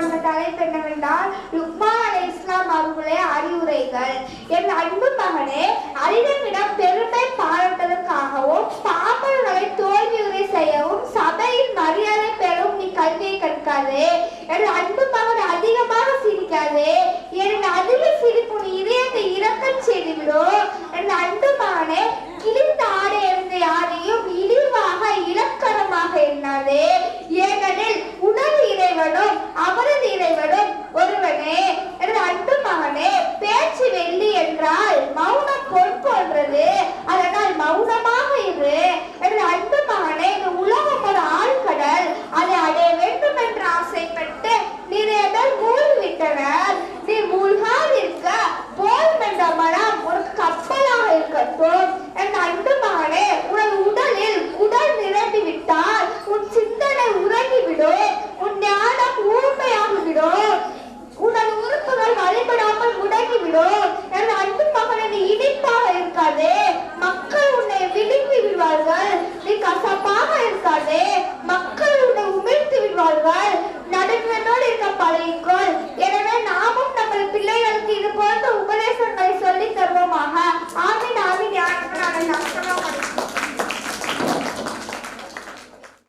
கொண்ட தலைப்பு என்னவென்றால் லுக்மா அலை இஸ்லாம் அவர்களே அறிவுரைகள். என் அன்பு மகனே அறிவிடம் பெருமை பாராட்டுவதற்காகவும் பாப்பர்களை தோல்வியுரை செய்யவும் சபையில் மரியாதை பெறவும் நீ கல்வியை கற்காதே. என் அன்பு மக்கள் உன்னை விழுங்கி விடுவார்கள்.